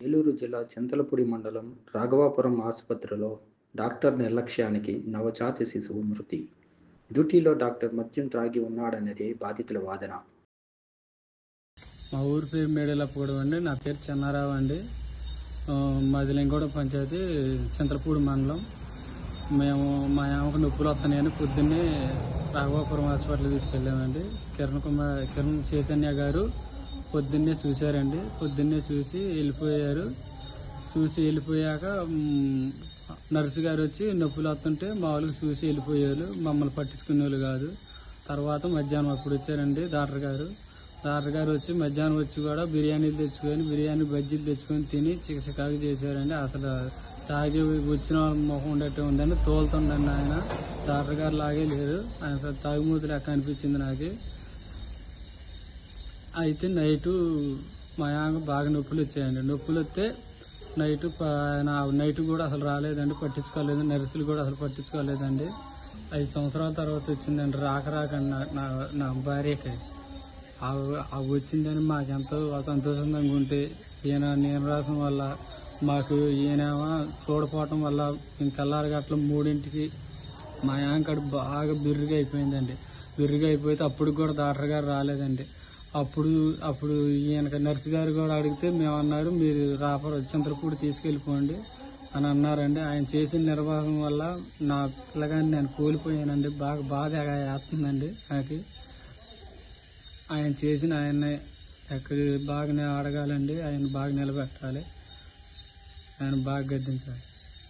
ఏలూరు జిల్లా చింతలపూడి మండలం రాఘవాపురం ఆసుపత్రిలో డాక్టర్ నిర్లక్ష్యానికి నవజాత శిశువు మృతి. డ్యూటీలో డాక్టర్ మద్యం త్రాగి ఉన్నాడనేది బాధితుల వాదన. మా ఊరి పేరు మేడలప్పగూడెం అండి. నా పేరు చెన్నారావు అండి. మాది లింగోడం పంచాయతీ చింతలపూడి మండలం. మేము మా ఆమెకు నొప్పులు వస్తున్నాయని పొద్దున్నే రాఘవాపురం హాస్పిటల్ తీసుకెళ్ళామండి. కిరణ్ కుమార్ కిరణ్ చైతన్య గారు పొద్దున్నే చూశారండి. పొద్దున్నే చూసి వెళ్ళిపోయారు. చూసి వెళ్ళిపోయాక నర్సు గారు వచ్చి నొప్పులు వస్తుంటే మామూలుగా చూసి వెళ్ళిపోయారు. మమ్మల్ని పట్టించుకునే వాళ్ళు కాదు. తర్వాత మధ్యాహ్నం అప్పుడు వచ్చారండి డాక్టర్ గారు. డాక్టర్ గారు వచ్చి మధ్యాహ్నం వచ్చి కూడా బిర్యానీలు తెచ్చుకొని బిర్యానీ బజ్జీలు తెచ్చుకొని తిని చికచికాకు చేశారండి. అసలు తాగి వచ్చిన ముఖం ఉండేట్టు ఉందని తోలుతుండండి ఆయన. డాక్టర్ గారు లాగే లేరు. ఆయన తాగుమూతులు తాగుమూతి అనిపించింది నాకు. అయితే నైటు మా యాంగ బాగా నొప్పులు వచ్చాయండి. నొప్పులు వస్తే నైట్ నా నైట్ కూడా అసలు రాలేదండి పట్టించుకోలేదు. నర్సులు కూడా అసలు పట్టించుకోలేదండి. ఐదు సంవత్సరాల తర్వాత వచ్చిందండి. రాక రాకండి నా- నా నా భార్యకి. అవి వచ్చిందని మాకెంతో సంతోషంగా ఉంటే ఈయన నేను రాసం వల్ల మాకు ఈయనేమో చూడపోవటం వల్ల ఇంకల్లారి గట్ల మూడింటికి మా యాంకడు బాగా బిర్రుగా అయిపోయిందండి బిర్రుగా అయిపోతే అప్పుడు కూడా డాక్టర్ గారు రాలేదండి. అప్పుడు అప్పుడు ఈయన నర్సు గారు కూడా అడిగితే మేము అన్నారు మీరు రాపర్ చింతలపూడి తీసుకెళ్ళిపోండి అని అన్నారండి. ఆయన చేసిన నిర్వాహం వల్ల నా పిల్లగాన్ని నేను కోల్పోయానండి. బాగా బాధ వేస్తుందండి నాకు. ఆయన చేసిన ఆయన్ని ఎక్కడ బాగా అడగాలండి ఆయన బాగా నిలబెట్టాలి. ఆయన బాగా గద్దించాలి.